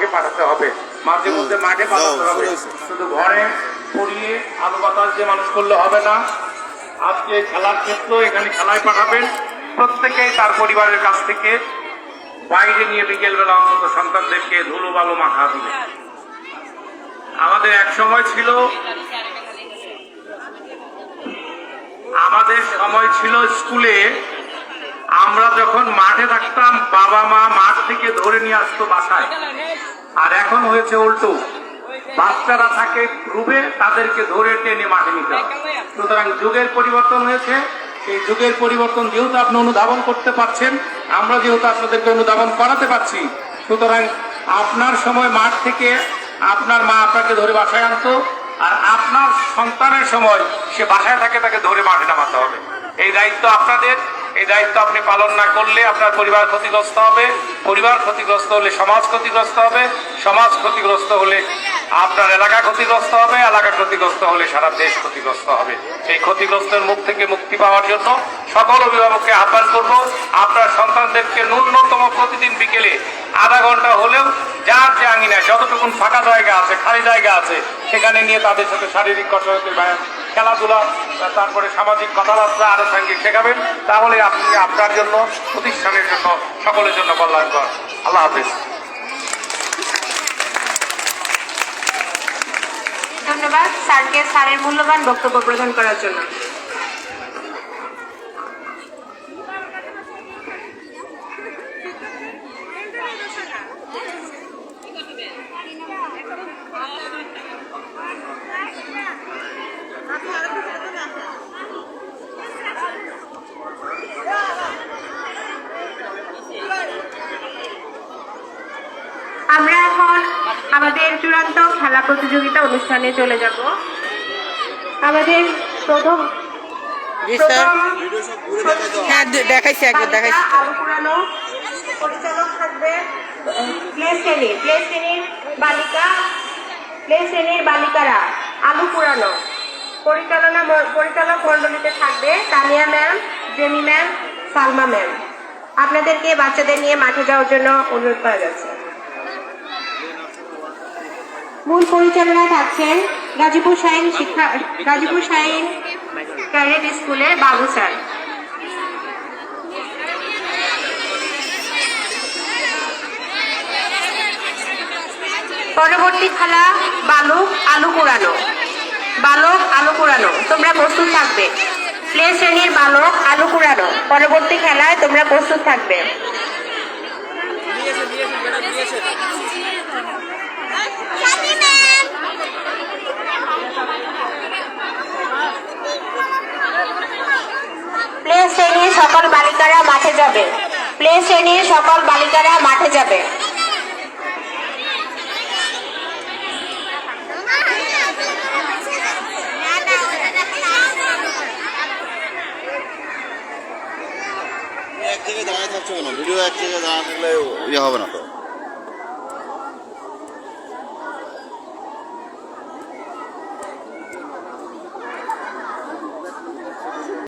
মাঠে পাঠাতে হবে। মাঝে মধ্যে মাঠে পাঠাতে হবে। শুধু ঘরে পড়িয়ে আলো বাতাস দিয়ে মানুষ করলে হবে না। আজকে খেলার ক্ষেত্র এখানে খেলায় পাঠাবেন। প্রত্যেকেই তার পরিবারের কাছ থেকে বাইরে নিয়ে বিকেলবেলা অন্তত সন্তানদেরকে ধুলো বালো মাখা দিবে। আমাদের এক সময় ছিল আমাদের সময় ছিল স্কুলে। আমরা যখন মাঠে থাকতাম বাবা মা মাঠ থেকে ধরে নিয়ে আসতো বাসায়। আর এখন হয়েছে উল্টো। বাচ্চারা থাকে রুবে তাদেরকে ধরে টেনে মাঠে নিতে সুতরাং যুগের পরিবর্তন হয়েছে। সেই যুগের পরিবর্তন যেহেতু আপনি অনুধাবন করতে পারছেন, আমরা যেহেতু আপনাদেরকে অনুধাবন করাতে পারছি, সুতরাং আপনার সময় মাঠ থেকে আপনার মা আপনাকে ধরে বাসায় আনতো, আর আপনার সন্তানের সময় সে বাসায় থাকে, তাকে ধরে মাঠে নামাতে হবে। এই দায়িত্ব আপনাদের। এই দায়িত্ব আপনি পালন না করলে আপনার পরিবার ক্ষতিগ্রস্ত হবে। পরিবার ক্ষতিগ্রস্ত হলে সমাজ ক্ষতিগ্রস্ত হবে। সমাজ ক্ষতিগ্রস্ত হলে আপনার এলাকা ক্ষতিগ্রস্ত হবে। এলাকা ক্ষতিগ্রস্ত হলে সারা দেশ ক্ষতিগ্রস্ত হবে। এই ক্ষতিগ্রস্তের মুখ থেকে মুক্তি পাওয়ার জন্য সকল অভিভাবককে আহ্বান করব। আপনার সন্তানদেরকে ন্যূনতম প্রতিদিন বিকেলে আধা ঘণ্টা হলেও যার যে আঙিনায় যতটুকুন ফাঁকা জায়গা আছে, খালি জায়গা আছে, সেখানে নিয়ে তাদের সাথে শারীরিক কসরতের খেলাধুলা, তারপরে সামাজিক কথাবার্তা আরও সঙ্গে শেখাবেন। তাহলে আপনি আপনার জন্য, প্রতিষ্ঠানের জন্য, সকলের জন্য কল্যাণকর। আল্লাহ হাফিজ। ধন্যবাদ স্যারকে স্যারের মূল্যবান বক্তব্য প্রদান করার জন্য আমরা এখন আমাদের চূড়ান্ত খেলা প্রতিযোগিতা অনুষ্ঠানে চলে যাব। আমাদের প্রথম হ্যাঁ দেখাইছি একবার বালিকা দেখাইছি। আলু পুরানো পরিচালক থাকবে প্লে শ্রেণি প্লে শ্রেণির বালিকা প্লে শ্রেণির বালিকারা আলু পুরানো পরিচালনা পরিচালক মণ্ডলীতে থাকবে Tania ma'am Jamie ma'am Salma ma'am. আপনাদেরকে বাচ্চাদের নিয়ে মাঠে যাওয়ার জন্য অনুরোধ করা যাচ্ছে। মূল পরিচালনায় থাকছেন গাজীপুর শাহিন শিক্ষা, গাজীপুর শাহিন ক্যাডেট স্কুলের বাবু স্যার। পরবর্তী খেলা বালক আলু কুড়ানো। বালক আলু কুড়ানো, তোমরা প্রস্তুত থাকবে। প্লে শ্রেণির বালক আলু কুড়ানো, পরবর্তী খেলায় তোমরা প্রস্তুত থাকবে প্লে শ্রেণির সকল বালিকারা মাঠে যাবে। প্লে শ্রেণির সকল বালিকারা মাঠে যাবে। এক জায়গায় দাঁড়ায় থাকছে কেন? ভিডিও এক জায়গায় দাঁড়ায় থাকলে ইয়ে হবে না তো?